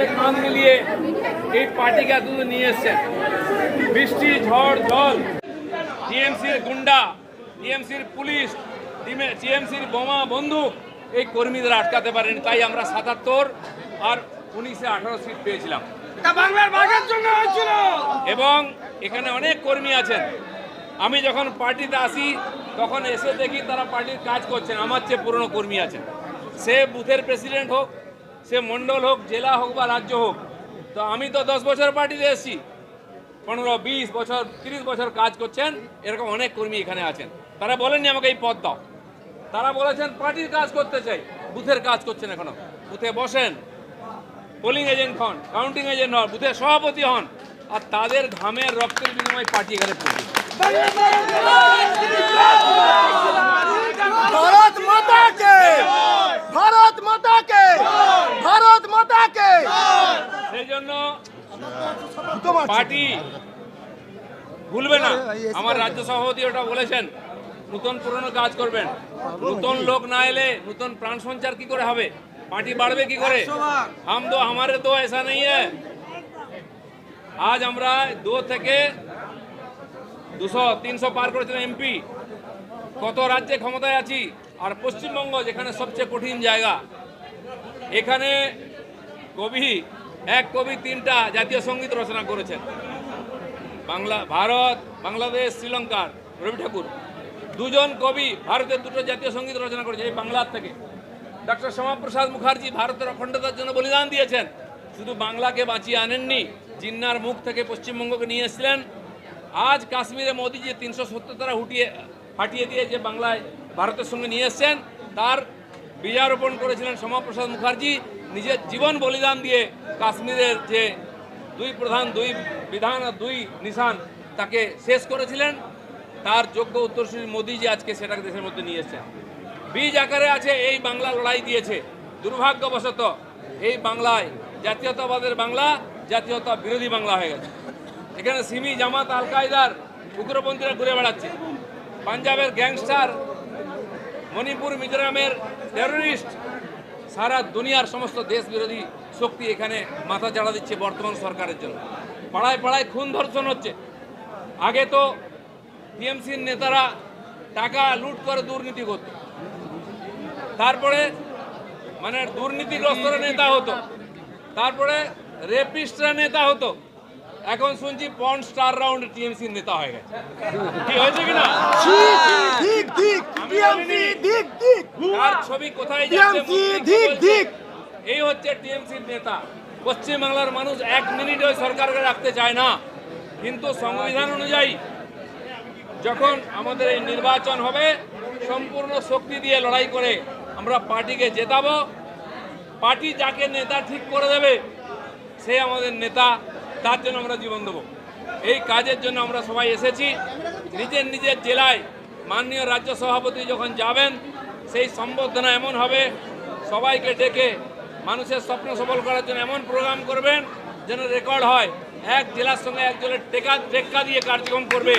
কাঁধে কাঁধ মিলিয়ে এই পার্টিকে এতদূর নিয়ে এসছেন। বৃষ্টি ঝড় জল টিএমসির গুন্ডা টিএমসির পুলিশ টিএমসির বোমা বন্দুক এই কর্মীদের আটকাতে পারেনি। তাই আমরা সাতাত্তর আর উনিশে আঠারো সিট পেয়েছিলাম। এবং এখানে অনেক কর্মী আছেন। আমি যখন পার্টিতে আসি তখন এসে দেখি তারা পার্টির কাজ করছেন। আমার চেয়ে পুরনো কর্মী আছেন। সে বুথের প্রেসিডেন্ট হোক সে মণ্ডল হোক, জেলা হোক বা রাজ্য হোক, তো আমি তো দশ বছর পার্টিতে এসেছি। পনেরো, বিশ বছর, তিরিশ বছর কাজ করছেন, এরকম অনেক কর্মী এখানে আছেন। তারা বলেননি আমাকে এই পদ দাও। তারা বলেছেন, পার্টির কাজ করতে চাই। বুথের কাজ করছেন এখনও। বুথে বসেন। পোলিং এজেন্ট হন, কাউন্টিং এজেন্ট হন, বুথের সভাপতি হন। আর তাদের ঘামের রক্তের বিনিময়ে পার্টি এখানে ভারত মাতা কে ভারত মাতা কে ভারত মাতা কে সেই জন্য পার্টি ভুলবে না আমার রাজ্য সভাপতি ওটা বলেছেন নতুন পুরনো কাজ করবেন নতুন লোক না এলে নতুন প্রাণ সঞ্চার কি করে হবে পার্টি বাড়বে কি করে হাম তো আমারে তো ऐसा नहीं है আজ আমরা দু থেকে দুশো তিনশো পার করেছিলাম এমপি কত রাজ্যে ক্ষমতায় আছি আর পশ্চিমবঙ্গ যেখানে সবচেয়ে কঠিন জায়গা এখানে কবি এক কবি, তিনটা জাতীয় সংগীত রচনা করেছেন। বাংলা, ভারত, বাংলাদেশ, শ্রীলঙ্কার, রবি ঠাকুর। দুজন কবি ভারতের দুটো জাতীয় সংগীত রচনা করেছে এই বাংলার থেকে। ডক্টর শ্যামাপ্রসাদ মুখার্জি ভারতের অখণ্ডতার জন্য বলিদান দিয়েছেন। শুধু বাংলাকে বাঁচিয়ে আনেননি, জিন্নার মুখ থেকে পশ্চিমবঙ্গকে নিয়ে এসেছিলেন। আজ কাশ্মীরে মোদী যে তিনশো সত্তর তারা হুটিয়ে, ফাটিয়ে দিয়ে যে বাংলায় ভারতের সঙ্গে নিয়ে এসছেন, তার বীজারোপণ করেছিলেন শ্যামাপ্রসাদ মুখার্জি। নিজের জীবন বলিদান দিয়ে কাশ্মীরের যে দুই প্রধান, দুই বিধান আর দুই নিশান তাকে শেষ করেছিলেন। তার যোগ্য উত্তরসূরি মোদী যে আজকে সেটাকে দেশের মধ্যে নিয়ে এসেছেন। বীজ আকারে আছে এই বাংলা লড়াই দিয়েছে। দুর্ভাগ্যবশত এই বাংলায় জাতীয়তাবাদের বাংলা, জাতীয়তা বিরোধী বাংলা হয়ে গেছে। এখানে সিমি জামাত আল কায়দার উগ্রপন্থীরা ঘুরে বেড়াচ্ছে। পাঞ্জাবের গ্যাংস্টার মণিপুর মিজোরামের টেররিস্ট সারা দুনিয়ার সমস্ত দেশ বিরোধী শক্তি এখানে মাথা চাড়া দিচ্ছে বর্তমান সরকারের জন্য। পাড়ায় পাড়ায় খুন ধর্ষণ হচ্ছে। আগে তো টিএমসির নেতারা টাকা লুট করে দুর্নীতি করত। তারপরে মানে দুর্নীতিগ্রস্তরা নেতা হতো। তারপরে রেপিস্টরা নেতা হতো। এখন শুনছি পন স্টার রাউন্ড টিএমসির নেতা হয়ে গেছে। কি হয়েছে কিনা ঠিক ছবি কোথায় যাচ্ছে TMC মন্ত্রী কি ধিক, বলছে? এই হচ্ছে টিএমসির নেতা। পশ্চিম বাংলার মানুষ এক মিনিট ওই সরকারকে রাখতে চায় না। কিন্তু সংবিধান অনুযায়ী যখন আমাদের এই নির্বাচন হবে সম্পূর্ণ শক্তি দিয়ে লড়াই করে আমরা পার্টিকে জেতাবো। পার্টি যাকে নেতা ঠিক করে দেবে সে আমাদের নেতা তার জন্য আমরা জীবন দেবো। এই কাজের জন্য আমরা সবাই এসেছি। নিজের নিজের জেলায় মাননীয় রাজ্য সভাপতি যখন যাবেন, সেই সম্বর্ধনা এমন হবে, সবাইকে ডেকে মানুষের স্বপ্ন সফল করার জন্য এমন প্রোগ্রাম করবেন যেন রেকর্ড হয়, এক জেলার সঙ্গে এক জেলের টেকা, টেক্কা দিয়ে কার্যক্রম করবে।